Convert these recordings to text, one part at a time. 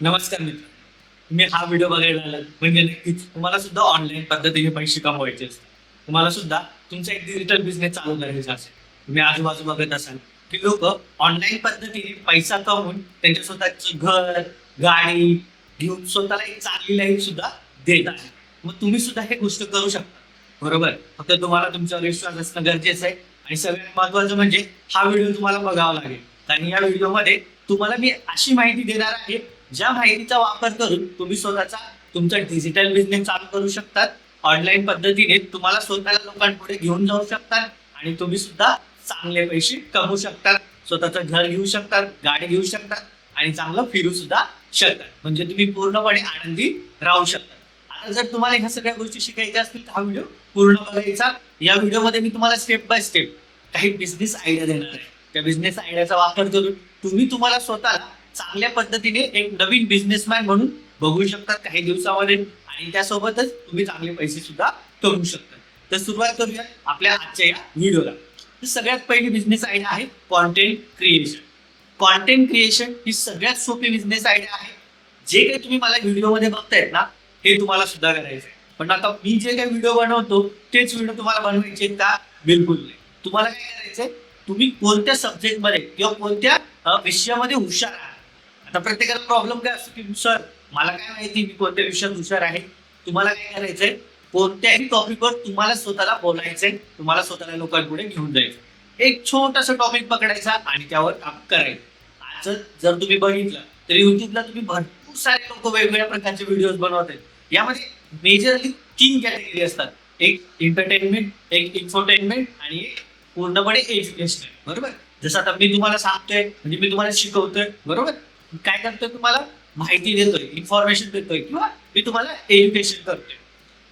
नमस्कार मित्र. तुम्ही हा व्हिडिओ बघायला आलात. म्हणजे नक्कीच तुम्हाला सुद्धा ऑनलाईन पद्धतीने पैसे कमवायचे असतात तुम्हाला सुद्धा तुमचा एक डिजिटल बिझनेस चालू करायचा असेल. तुम्ही आजूबाजू बघत असाल की लोक ऑनलाईन पद्धतीने पैसा कमवून त्यांच्या स्वतःचं घर गाडी घेऊन स्वतःला एक चांगली लाईफ सुद्धा देत आहे मग तुम्ही सुद्धा हे गोष्ट करू शकता. बरोबर? फक्त तुम्हाला तुमच्यावर विश्वास असणं गरजेचं आहे. आणि सगळ्यात महत्वाचं म्हणजे हा व्हिडिओ तुम्हाला बघावा लागेल. कारण या व्हिडिओमध्ये तुम्हाला मी अशी माहिती देणार आहे ज्या माहितीचा वापर करून तुम्ही स्वतःचा तुमचा डिजिटल बिझनेस चालू करू शकतात ऑनलाईन पद्धतीने तुम्हाला स्वतःला लोकांपुढे घेऊन जाऊ शकतात आणि तुम्ही सुद्धा चांगले पैसे कमवू शकतात. स्वतःचं घर घेऊ शकतात गाडी घेऊ शकतात आणि चांगलं फिरू सुद्धा शकतात. म्हणजे तुम्ही पूर्णपणे आनंदी राहू शकता. आता जर तुम्हाला ह्या सगळ्या गोष्टी शिकायच्या असतील तर हा व्हिडिओ पूर्ण बघायचा. या व्हिडिओमध्ये मी तुम्हाला स्टेप बाय स्टेप काही बिझनेस आयडिया देणार आहे. त्या बिझनेस आयडियाचा वापर करून तुम्ही तुम्हाला स्वतःला चांगल्या पद्धतीने एक नवीन बिझनेसमॅन म्हणून बघू शकतात काही दिवसामध्ये. आणि त्यासोबतच तुम्ही चांगले पैसे सुद्धा कमवू शकता तर सुरुवात करूया आपल्या आजच्या या व्हिडिओला. तर सगळ्यात पहिली बिझनेस आयडिया आहे कॉन्टेंट क्रिएशन कॉन्टेंट क्रिएशन ही सगळ्यात सोपी बिझनेस आयडिया आहे. जे काही तुम्ही मला व्हिडिओमध्ये बघतायत ना हे तुम्हाला सुद्धा करायचं आहे पण आता मी जे काही व्हिडिओ बनवतो तेच व्हिडिओ तुम्हाला बनवायचे का? बिलकुल नाही. तुम्हाला काय करायचंय? तुम्ही कोणत्या सब्जेक्टमध्ये किंवा कोणत्या विषयामध्ये हुशार आहात? आता प्रत्येकाला प्रॉब्लेम काय असतो की सर मला काय माहिती मी कोणत्या विषयात हुशार आहे? तुम्हाला काय करायचंय? कोणत्याही टॉपिकवर तुम्हाला स्वतःला बोलायचंय. तुम्हाला स्वतःला लोकांपुढे घेऊन जायचं एक छोटासा टॉपिक पकडायचा आणि त्यावर काम करायचं. आज जर तुम्ही बघितलं तर युट्यूबला तुम्ही भरपूर सारे लोक वेगवेगळ्या प्रकारचे व्हिडिओ बनवत आहेत यामध्ये मेजरली तीन कॅटेगरी असतात. एक एंटरटेनमेंट एक इन्फोटेनमेंट आणि एक पूर्णपणे एज्युकेशनल बरोबर? जसं आता मी तुम्हाला सांगतोय म्हणजे मी तुम्हाला शिकवतोय. बरोबर? काय करतोय तुम्हाला? माहिती देतोय इन्फॉर्मेशन देतोय किंवा मी तुम्हाला एज्युकेशन करतोय.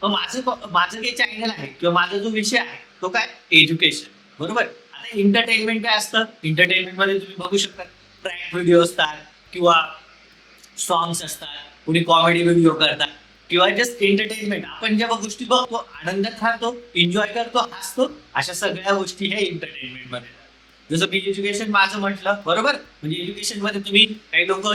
मग माझं माझं जे चॅनल आहे किंवा माझा जो विषय आहे तो काय? एज्युकेशन बरोबर? आता एंटरटेनमेंट काय असतं? एंटरटेनमेंटमध्ये तुम्ही बघू शकता. ट्रॅक व्हिडिओ असतात किंवा सॉंग्स असतात. कुणी कॉमेडी व्हिडिओ करतात. किंवा जस्ट एंटरटेनमेंट आपण ज्या गोष्टी बघतो आनंदात राहतो एन्जॉय करतो हसतो अशा सगळ्या गोष्टी ह्या एंटरटेनमेंटमध्ये. जसं मी एज्युकेशन माझं म्हटलं बरोबर? म्हणजे एज्युकेशनमध्ये तुम्ही काही लोक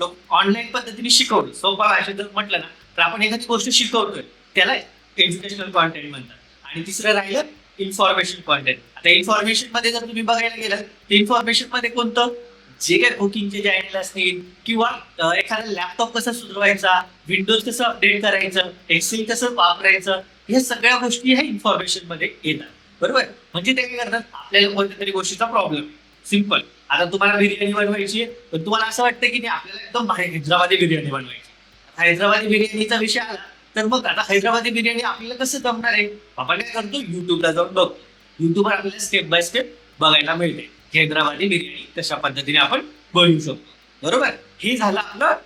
लोक ऑनलाईन पद्धतीने शिकवलं. सोपा भाषेत जर म्हटलं ना तर आपण एखादी गोष्ट शिकवतोय. त्याला एज्युकेशनल कॉन्टेंट म्हणतात. आणि तिसरं राहिलं इन्फॉर्मेशन कॉन्टेंट आता इन्फॉर्मेशनमध्ये जर तुम्ही बघायला गेलं तर इन्फॉर्मेशनमध्ये कोणतं? जे काही कुकिंगचे चॅनल असतील किंवा एखादा लॅपटॉप कसा सुधरवायचा विंडोज कसं अपडेट करायचं एक्सेल कसं वापरायचं ह्या सगळ्या गोष्टी ह्या इन्फॉर्मेशनमध्ये येतात. बरोबर? म्हणजे ते काय करतात? आपल्याला कोणत्या तरी गोष्टीचा प्रॉब्लेम सिंपल आता तुम्हाला बिर्याणी बनवायची आहे पण तुम्हाला असं वाटतं की नाही आपल्याला एकदम भारी हैदराबादी बिर्याणी बनवायची हैदराबादी बिर्याणीचा विषय आला तर मग आता हैदराबादी बिर्याणी आपल्याला कसं जमणार आहे? आपण काय करतो? युट्यूबला जाऊन बघ युट्यूबवर आपल्याला स्टेप बाय स्टेप बघायला मिळते. हैदराबादी बिर्याणी कशा पद्धतीने आपण बनवू शकतो. बरोबर? हे झालं आपलं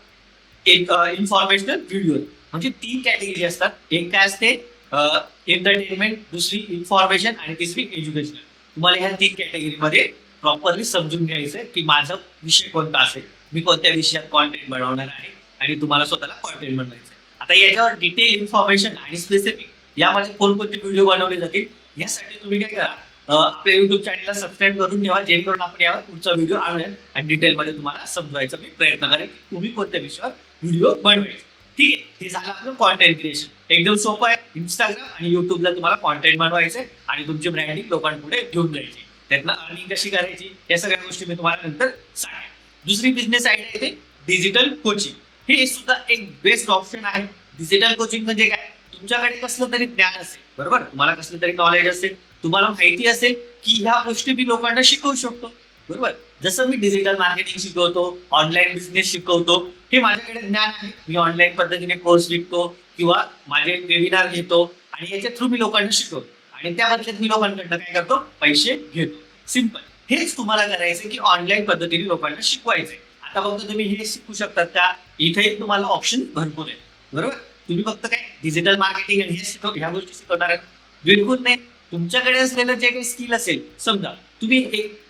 एक इन्फॉर्मेशनल व्हिडिओ म्हणजे तीन कॅटेगरी असतात. एक काय असते? एंटरटेनमेंट दुसरी इन्फॉर्मेशन आणि तिसरी एज्युकेशन तुम्हाला ह्या तीन कॅटेगरीमध्ये प्रॉपरली समजून घ्यायचं की माझा विषय कोणता असेल. मी कोणत्या विषयात कॉन्टेंट बनवणार आहे आणि तुम्हाला स्वतःला कॉन्टेंट बनवायचं आता याच्यावर डिटेल इन्फॉर्मेशन आणि स्पेसिफिक यामध्ये कोणकोणते व्हिडिओ बनवले जातील यासाठी तुम्ही काय करा. आपल्या युट्यूब चॅनलला सबस्क्राईब करून ठेवा जेणेकरून आपण यावर पुढचा व्हिडिओ आणूया आणि डिटेलमध्ये तुम्हाला समजवायचा मी प्रयत्न करेन तुम्ही कोणत्या विषयावर व्हिडिओ बनवायचा. ठीक आहे. हे झालं आपलं कॉन्टेंट क्रिएशन एकदम सोपं आहे. इंस्टाग्राम आणि युट्यूबला तुम्हाला कॉन्टेंट बनवायचे आणि तुमची ब्रँडिंग लोकांपुढे घेऊन जायची त्यातनं अर्निंग कशी करायची? या सगळ्या गोष्टी मी तुम्हाला नंतर सांगेन. दुसरी बिझनेस आयडिया येते डिजिटल कोचिंग हे सुद्धा एक बेस्ट ऑप्शन आहे. डिजिटल कोचिंग म्हणजे काय? तुमच्याकडे कसलं तरी ज्ञान असेल बरोबर? तुम्हाला कसलं तरी नॉलेज असेल तुम्हाला माहिती असेल की ह्या गोष्टी मी लोकांना शिकवू शकतो. बरोबर? जसं मी डिजिटल मार्केटिंग शिकवतो ऑनलाईन बिझनेस शिकवतो हे माझ्याकडे ज्ञान आहे. मी ऑनलाईन पद्धतीने कोर्स विकतो किंवा माझे वेबिनार घेतो आणि याच्या थ्रू मी लोकांना शिकवतो. आणि त्या बदल्यात मी लोकांकडनं काय करतो? पैसे घेतो. सिंपल हेच तुम्हाला करायचं की ऑनलाईन पद्धतीने लोकांना शिकवायचंय. आता फक्त तुम्ही हे शिकू शकतात का? इथे तुम्हाला ऑप्शन भरपूर आहे बरोबर? तुम्ही फक्त काय डिजिटल मार्केटिंग आणि हे शिकव ह्या गोष्टी शिकवणार आहेत. बिलकुल नाही. तुमच्याकडे असलेलं जे काही स्किल असेल समजा तुम्ही एक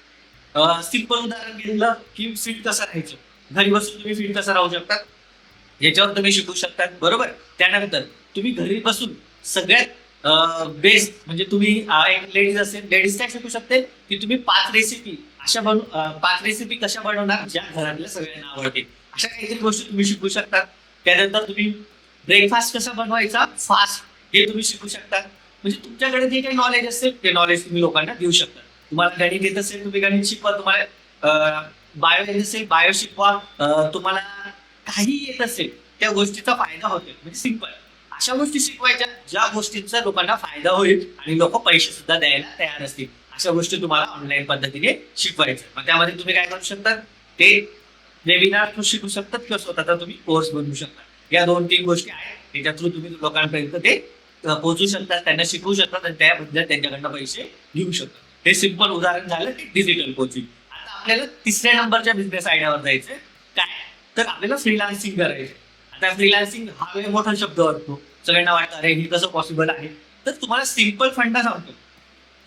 सिंपल उदाहरण घेतलं की फीट कसं राहायचं? घरी बसून तुम्ही फीट कसं राहू शकता? याच्यावर तुम्ही शिकू शकता बरोबर? त्यानंतर तुम्ही घरी बसून सगळ्यात बेस्ट म्हणजे तुम्ही एक लेडीज असेल लेडीज काय शिकू शकते की तुम्ही पाच रेसिपी अशा बनव पाच रेसिपी कशा बनवणार ज्या घरातल्या सगळ्यांना आवडतील. अशा काहीतरी गोष्टी तुम्ही शिकू शकता. त्यानंतर तुम्ही ब्रेकफास्ट कसा बनवायचा? फास्ट हे तुम्ही शिकू शकता. म्हणजे तुमच्याकडे जे काही नॉलेज असेल ते नॉलेज तुम्ही लोकांना देऊ शकता. तुम्हाला गणित येत असेल तुम्ही गणित शिकवा. तुम्हाला बायो येत असेल बायो शिकवा. तुम्हाला काही येत असेल त्या गोष्टीचा फायदा होतो म्हणजे सिंपल अशा गोष्टी शिकवायच्या ज्या गोष्टींचा लोकांना फायदा होईल आणि लोक पैसे सुद्धा द्यायला तयार असतील. अशा गोष्टी तुम्हाला ऑनलाईन पद्धतीने शिकवायच्या. मग त्यामध्ये तुम्ही काय करू शकता? ते वेबिनार शिकू शकतात किंवा स्वतःचा तुम्ही कोर्स बनवू शकता. या दोन तीन गोष्टी आहेत. त्याच्या थ्रू तुम्ही लोकांपर्यंत ते पोहोचू शकतात त्यांना शिकवू शकतात आणि त्याबद्दल त्यांच्याकडनं पैसे घेऊ शकतात हे सिंपल उदाहरण झालं डिजिटल कोचिंग आता आपल्याला तिसऱ्या नंबरच्या बिझनेस आयडियावर जायचं काय? तर आपल्याला फ्रीलान्सिंग करायचं आता फ्रीलान्सिंग हा वेळ मोठा शब्द वाटतो सगळ्यांना वाटतं अरे हे कसं पॉसिबल आहे? तर तुम्हाला सिंपल फंडा सांगतो.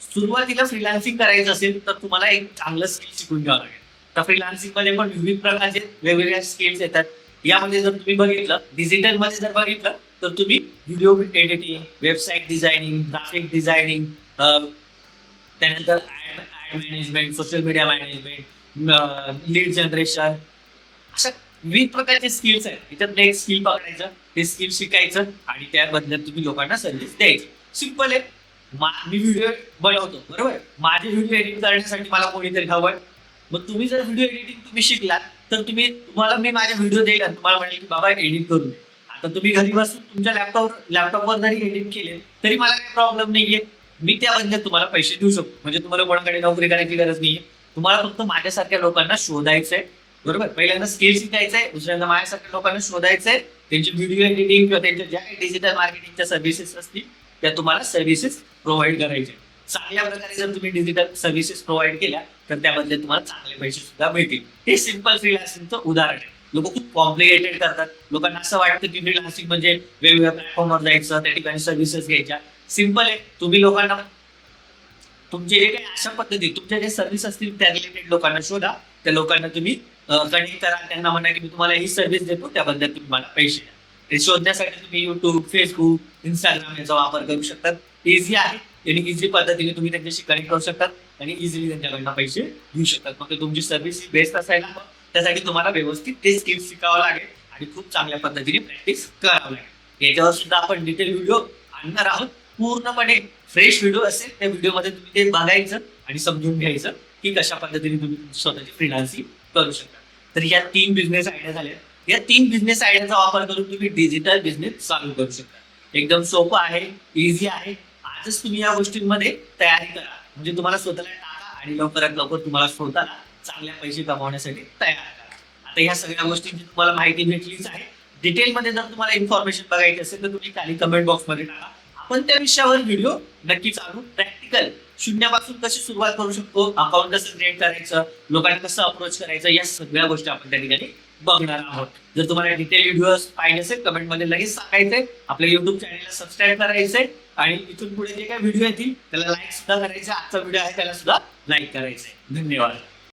सुरुवातीला फ्रीलान्सिंग करायचं असेल तर तुम्हाला एक चांगलं स्किल शिकून घ्यावं लागेल. तर फ्रीलान्सिंगमध्ये पण विविध प्रकारचे वेगवेगळ्या स्किल्स येतात. यामध्ये जर तुम्ही बघितलं डिजिटलमध्ये जर बघितलं तर तुम्ही video editing website designing graphic designing त्यानंतर ad management social media management lead generation अशा विविध प्रकारचे स्किल्स आहेत. त्याच्यात एक स्किल पकडायचं ते स्किल शिकायचं आणि त्याबद्दल तुम्ही लोकांना संदेश द्यायचं. सिंपल आहे. मी व्हिडिओ बनवतो बरोबर? माझे व्हिडिओ एडिट करण्यासाठी मला कोणीतरी हवंय. मग तुम्ही जर व्हिडिओ एडिटिंग तुम्ही शिकलात तर तुम्ही तुम्हाला मी माझे व्हिडिओ देईल तुम्हाला म्हणेल की बाबा एडिट करून दे. आता तुम्ही घरी बसून तुमच्या लॅपटॉप लॅपटॉपवर जरी एडिट केले तरी मला काही प्रॉब्लेम नाहीये. मी त्याबद्दल तुम्हाला पैसे देऊ शकतो. म्हणजे तुम्हाला कोणाकडे नोकरी करायची गरज नाहीये. तुम्हाला फक्त माझ्यासारख्या लोकांना शोधायचंय. बरोबर? पहिल्यांदा स्किल शिकायचंय दुसऱ्यांदा माझ्यासारख्या लोकांना शोधायचंय. त्यांची व्हिडिओ एडिटिंग किंवा त्यांच्या ज्या काही डिजिटल मार्केटिंगच्या सर्व्हिसेस असतील त्या तुम्हाला सर्व्हिसेस प्रोव्हाइड करायचे. चांगल्या प्रकारे जर तुम्ही डिजिटल सर्व्हिसेस प्रोव्हाइड केल्या तर त्याबद्दल तुम्हाला चांगले पैसे सुद्धा मिळतील. हे सिंपल फ्रीलान्सिंगचं उदाहरण आहे. लोक खूप कॉम्प्लिकेटेड करतात. लोकांना असं वाटतं की फ्रीलान्सिंग म्हणजे वेगवेगळ्या प्लॅटफॉर्मवर जायचं त्या ठिकाणी सर्व्हिसेस घ्यायच्या. सिंपल आहे. तुम्ही लोकांना तुमचे जे काही अशा पद्धती तुमच्या जे सर्व्हिस असतील त्या रिलेटेड लोकांना शोधा. त्या लोकांना तुम्ही कनेक्ट करा. त्यांना म्हणा की मी तुम्हाला ही सर्व्हिस देतो त्याबद्दल तुम्ही मला पैसे द्या. ते शोधण्यासाठी तुम्ही युट्यूब फेसबुक इंस्टाग्राम याचा वापर करू शकतात. इझी आहे. आणि इझी पद्धतीने तुम्ही त्यांच्याशी कनेक्ट करू शकतात आणि इझिली त्यांच्याकडनं पैसे घेऊ शकतात. मग तुमची सर्व्हिस बेस्ट असायला हवं. त्यासाठी तुम्हाला व्यवस्थित ते स्किल्स शिकावं लागेल आणि खूप चांगल्या पद्धतीने प्रॅक्टिस करावं लागेल. याच्यावर सुद्धा आपण डिटेल व्हिडिओ आणणार आहोत. पूर्णपणे फ्रेश व्हिडिओ असेल त्या व्हिडिओमध्ये तुम्ही ते बघायचं आणि समजून घ्यायचं की कशा पद्धतीने तुम्ही स्वतःची फ्रीलान्सिंग करू शकता. तर या तीन बिझनेस आयडिया झाल्या. या तीन बिझनेस आयडियाचा वापर करून तुम्ही डिजिटल बिझनेस चालू करू शकता. एकदम सोपं आहे इझी आहे. आजच तुम्ही या गोष्टींमध्ये तयारी करा. म्हणजे तुम्हाला स्वतःला टाका आणि लवकरात लवकर तुम्हाला स्वतःला चांगल्या पैसे कमावण्यासाठी तयार करा. आता ह्या सगळ्या गोष्टींची तुम्हाला माहिती भेटलीच आहे. डिटेलमध्ये जर तुम्हाला इन्फॉर्मेशन बघायची असेल तर तुम्ही खाली कमेंट बॉक्समध्ये टाका. आपण त्या विषयावर व्हिडिओ नक्की चालू. प्रॅक्टिकल शून्यापासून कशी सुरुवात करू शकतो? अकाउंट कसं क्रिएट करायचं? लोकांना कसं अप्रोच करायचं? या सगळ्या गोष्टी आपण त्या ठिकाणी बघणार आहोत. जर तुम्हाला डिटेल व्हिडिओ पाहिजे असेल कमेंटमध्ये लगेच सांगायचंय. आपल्या युट्यूब चॅनलला सबस्क्राईब करायचंय. आणि इथून पुढे जे काही व्हिडिओ येतील त्याला लाईक सुद्धा करायचं. आजचा व्हिडिओ आहे त्याला सुद्धा लाईक करायचंय. धन्यवाद.